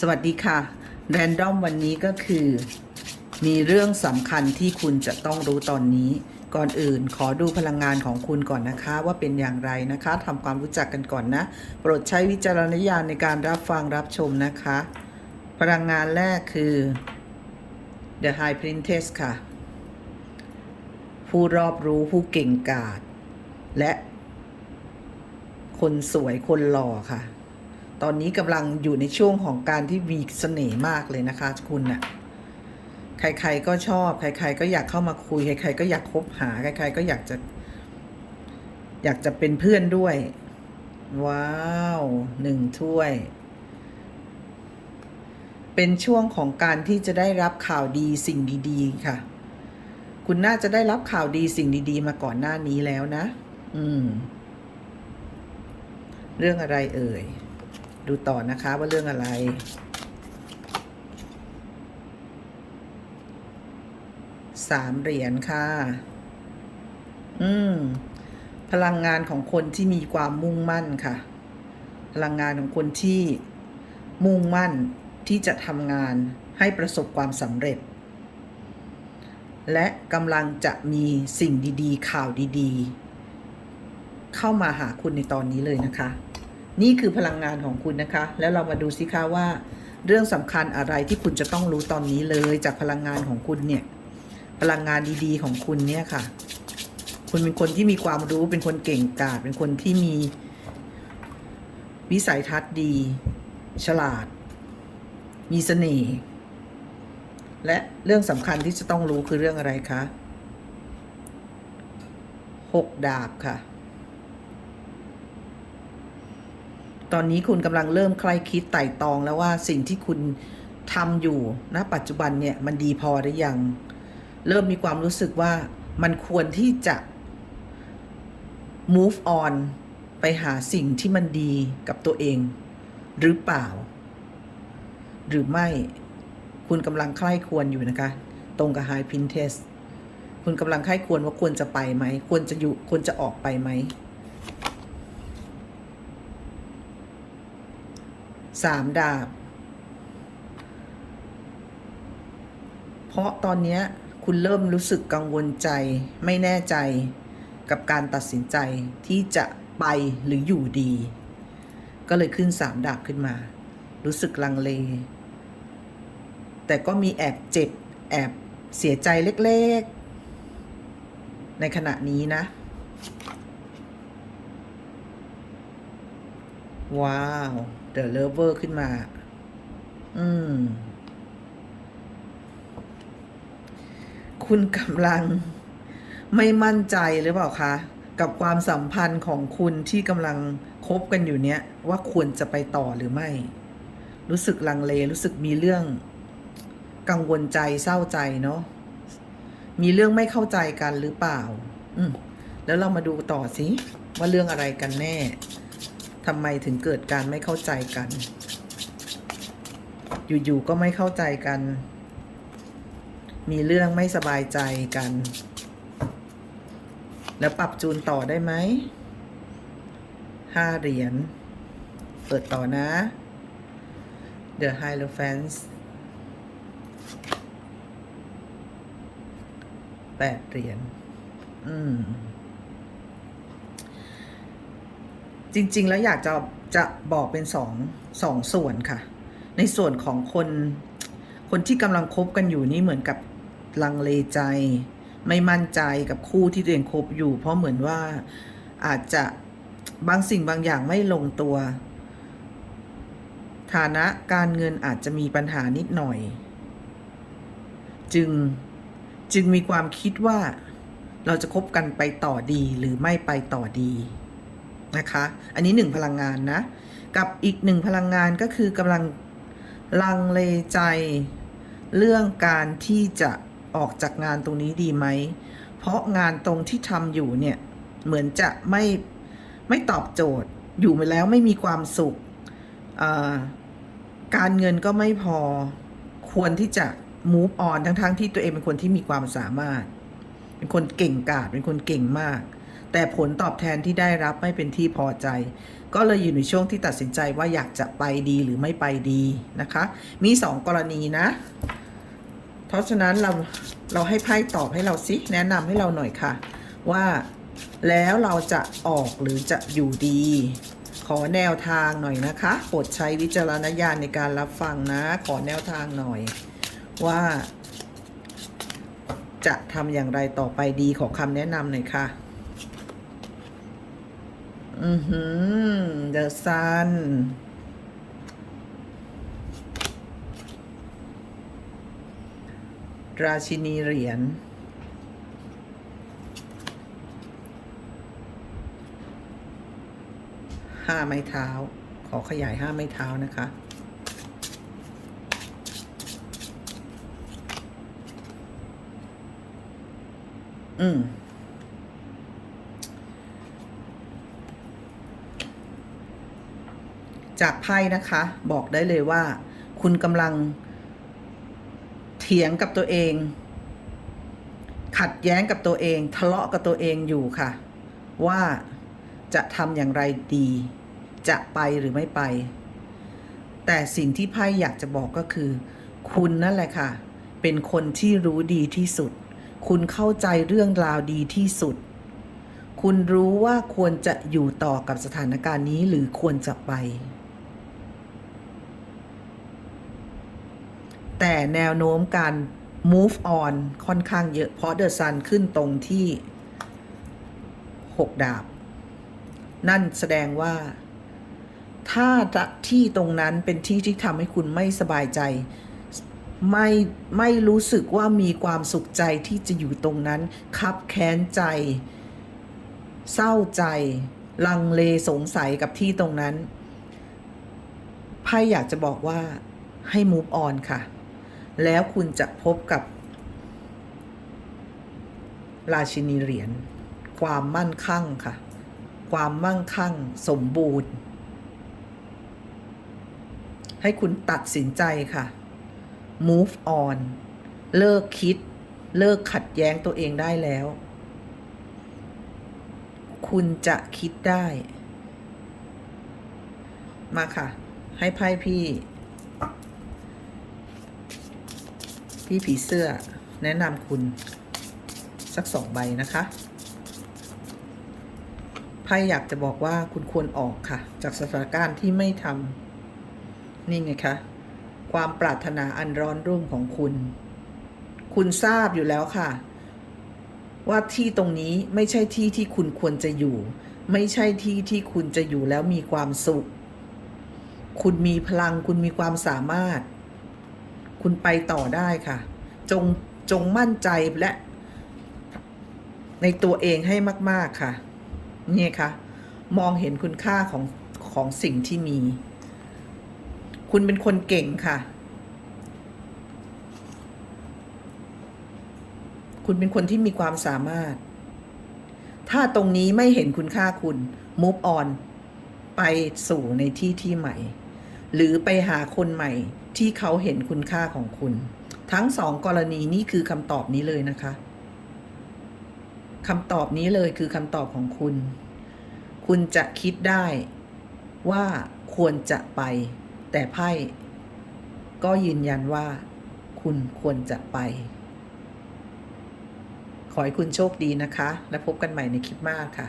สวัสดีค่ะ แรนดอมวันนี้ก็คือ มีเรื่องสำคัญที่คุณจะต้องรู้ตอนนี้ ก่อนอื่นขอดูพลังงานของคุณก่อนนะคะ ว่าเป็นอย่างไรนะคะทำความรู้จักกันก่อนนะ โปรดใช้วิจารณญาณในการรับฟังรับชมนะคะ พลังงานแรกคือ The High Princess ค่ะ ผู้รอบรู้ผู้เก่งกาจและคนสวยคนหล่อค่ะ ตอนนี้กำลังอยู่ในช่วงของการที่มีเสน่ห์มากเลยนะคะคุณน่ะใครๆก็ชอบ ใคร ๆ ก็อยากเข้ามาคุย ใคร ๆ ก็อยากคบหา ใคร ๆ ก็อยากจะ อยากจะเป็นเพื่อนด้วย ว้าวหนึ่งถ้วย เป็นช่วงของการที่จะได้รับข่าวดีสิ่งดีๆ ค่ะ คุณน่าจะได้รับข่าวดีสิ่งดีๆ มาก่อนหน้านี้แล้วนะ อืม เรื่องอะไรเอ่ย ดูต่อนะคะว่าเรื่องอะไร สามเหรียญค่ะ อืม พลังงานของคนที่มีความมุ่งมั่นค่ะ พลังงานของคนที่มุ่งมั่นที่จะทำงานให้ประสบความสำเร็จ และกำลังจะมีสิ่งดีๆ ข่าวดีๆ เข้ามาหาคุณในตอนนี้เลยนะคะ นี่คือพลังงานของคุณนะคะ แล้วเรามาดูสิคะว่า เรื่องสำคัญอะไรที่คุณจะต้องรู้ตอนนี้เลยจากพลังงานของคุณเนี่ย พลังงานดีๆ ของคุณเนี่ยค่ะ คุณเป็นคนที่มีความรู้เป็นคนเก่งกาจเป็นคนที่มี วิสัยทัศน์ดี ฉลาด มีเสน่ห์และเรื่องสำคัญที่จะต้องรู้คือเรื่องอะไรคะหกดาบค่ะ ตอนนี้คุณกำลังเริ่มใคร่คิดไต่ตองแล้วว่าสิ่งที่คุณทำอยู่ณปัจจุบันเนี่ยมันดีพอหรือยัง เริ่มมีความรู้สึกว่ามันควรที่จะ move on ไปหาสิ่งที่มันดีกับตัวเอง หรือเปล่า หรือไม่คุณกำลังใคร่ควรอยู่นะคะ ตรงกับ High pin test คุณกำลังใคร่ควรว่าควรจะไปไหม ควรจะอยู่ควรจะออกไปไหม สามดาบ เพราะตอนนี้คุณเริ่มรู้สึกกังวลใจไม่แน่ใจกับการตัดสินใจที่จะไปหรืออยู่ดี ก็เลยขึ้นสามดาบขึ้นมา รู้สึกลังเล แต่ก็มีแอบเจ็บ แอบเสียใจเล็กๆ ในขณะนี้นะ ว้าว The Lover ขึ้นมา อืม คุณกำลังไม่มั่นใจหรือเปล่าคะ กับความสัมพันธ์ของคุณที่กำลังคบกันอยู่เนี้ยว่าควรจะไปต่อหรือไม่ รู้สึกลังเลรู้สึกมีเรื่อง กังวลใจเศร้าใจเนาะมีเรื่องไม่เข้าใจกันหรือเปล่า อืมแล้วเรามาดูต่อสิว่าเรื่องอะไรกันแน่ ทำไมถึงเกิดการไม่เข้าใจกัน อยู่ๆก็ไม่เข้าใจกัน มีเรื่องไม่สบายใจกัน แล้วปรับจูนต่อได้ไหมห้าเหรียญ เปิดต่อนะ The Hierophant แปดเหรียญ อืม จริง ๆ แล้วอยากจะจะบอกเป็นสองสองส่วนค่ะ ในส่วนของคนคนที่กำลังคบกันอยู่นี่เหมือนกับลังเลใจ ไม่มั่นใจกับคู่ที่ตัวเองคบอยู่ เพราะเหมือนว่าอาจจะบางสิ่งบางอย่างไม่ลงตัว ฐานะการเงินอาจจะมีปัญหานิดหน่อย จึงจึงมีความคิดว่าเราจะคบกันไปต่อดีหรือไม่ไปต่อดี นะคะ อันนี้หนึ่งพลังงานนะ กับอีกหนึ่งพลังงานก็คือกำลังลังเลใจ เรื่องการที่จะออกจากงานตรงนี้ดีไหม เพราะงานตรงที่ทำอยู่เนี่ย เหมือนจะไม่ไม่ตอบโจทย์อยู่มาแล้วไม่มีความสุข การเงินก็ไม่พอควรที่จะ move on ทั้งๆทที่ตัวเองเป็นคนที่มีความสามารถ เป็นคนเก่งกาจเป็นคนเก่งมาก แต่ผลตอบแทนที่ได้รับไม่เป็นที่พอใจ ก็เลยอยู่ในช่วงที่ตัดสินใจว่าอยากจะไปดีหรือไม่ไปดีนะคะ มีสองกรณีนะ เพราะฉะนั้นเราเราให้ไพ่ตอบให้เราสิแนะนำให้เราหน่อยค่ะ ว่าแล้วเราจะออกหรือจะอยู่ดี ขอแนวทางหน่อยนะคะโปรดใช้วิจารณญาณในการรับฟังนะ ขอแนวทางหน่อยว่าจะทำอย่างไรต่อไปดีขอคำแนะนำหน่อยค่ะ อือหือ The Sun ราชินีเหรียญห้าไม้เท้า ขอขยายห้าไม้เท้านะคะ อืม จากไพ่นะคะ บอกได้เลยว่า คุณกำลัง เถียงกับตัวเอง ขัดแย้งกับตัวเอง ทะเลาะกับตัวเองอยู่ค่ะ ว่าจะทำอย่างไรดี จะไปหรือไม่ไป แต่สิ่งที่ไพ่อยากจะบอกก็คือ คุณนั่นแหละค่ะ เป็นคนที่รู้ดีที่สุด คุณเข้าใจเรื่องราวดีที่สุดคุณรู้ว่าควรจะอยู่ต่อกับสถานการณ์นี้หรือควรจะไป แต่แนวโน้มการ move on ค่อนข้างเยอะ เพราะ The Sun ขึ้นตรงที่ 6 ดาบ นั่นแสดงว่า ถ้าที่ตรงนั้นเป็นที่ที่ทำให้คุณไม่สบายใจ ไม่ไม่รู้สึกว่ามีความสุขใจที่จะอยู่ตรงนั้น คับแค้นใจ เศร้าใจ ลังเลสงสัยกับที่ตรงนั้นไพ่อยากจะบอกว่าให้ move on ค่ะ แล้วคุณจะพบกับ ราชินีเหรียญความมั่นคั่งค่ะ ความมั่งคั่งสมบูรณ์ ให้คุณตัดสินใจค่ะ move on เลิกคิด เลิกขัดแย้งตัวเองได้แล้ว คุณจะคิดได้ มาค่ะ ให้ไพ่พี่ พี่ผีเสื้อแนะนำคุณสักสองใบนะคะไพ่อยากจะบอกว่าคุณควรออกค่ะ จากสถานการณ์ที่ไม่ทำนี่ไงคะความปรารถนาอันร้อนรุ่มของคุณ คุณทราบอยู่แล้วค่ะ ว่าที่ตรงนี้ไม่ใช่ที่ที่คุณควรจะอยู่ ไม่ใช่ที่ที่คุณจะอยู่แล้วมีความสุข คุณมีพลังคุณมีความสามารถ คุณไปต่อได้ค่ะ จงจงมั่นใจและ ในตัวเองให้มาก ๆค่ะ นี่ค่ะ มองเห็นคุณค่าของของสิ่งที่มี คุณเป็นคนเก่งค่ะ คุณเป็นคนที่มีความสามารถ ถ้าตรงนี้ไม่เห็นคุณค่าคุณ move on ไปสู่ในที่ที่ใหม่ หรือไปหาคนใหม่ ที่เขาเห็นคุณค่าของคุณ ทั้งสองกรณีนี้คือคำตอบนี้เลยนะคะคำตอบนี้เลยคือคำตอบของคุณ คุณจะคิดได้ว่าควรจะไป แต่ไพ่ก็ยืนยันว่า คุณควรจะไป ขอให้คุณโชคดีนะคะ และพบกันใหม่ในคลิปหน้าค่ะ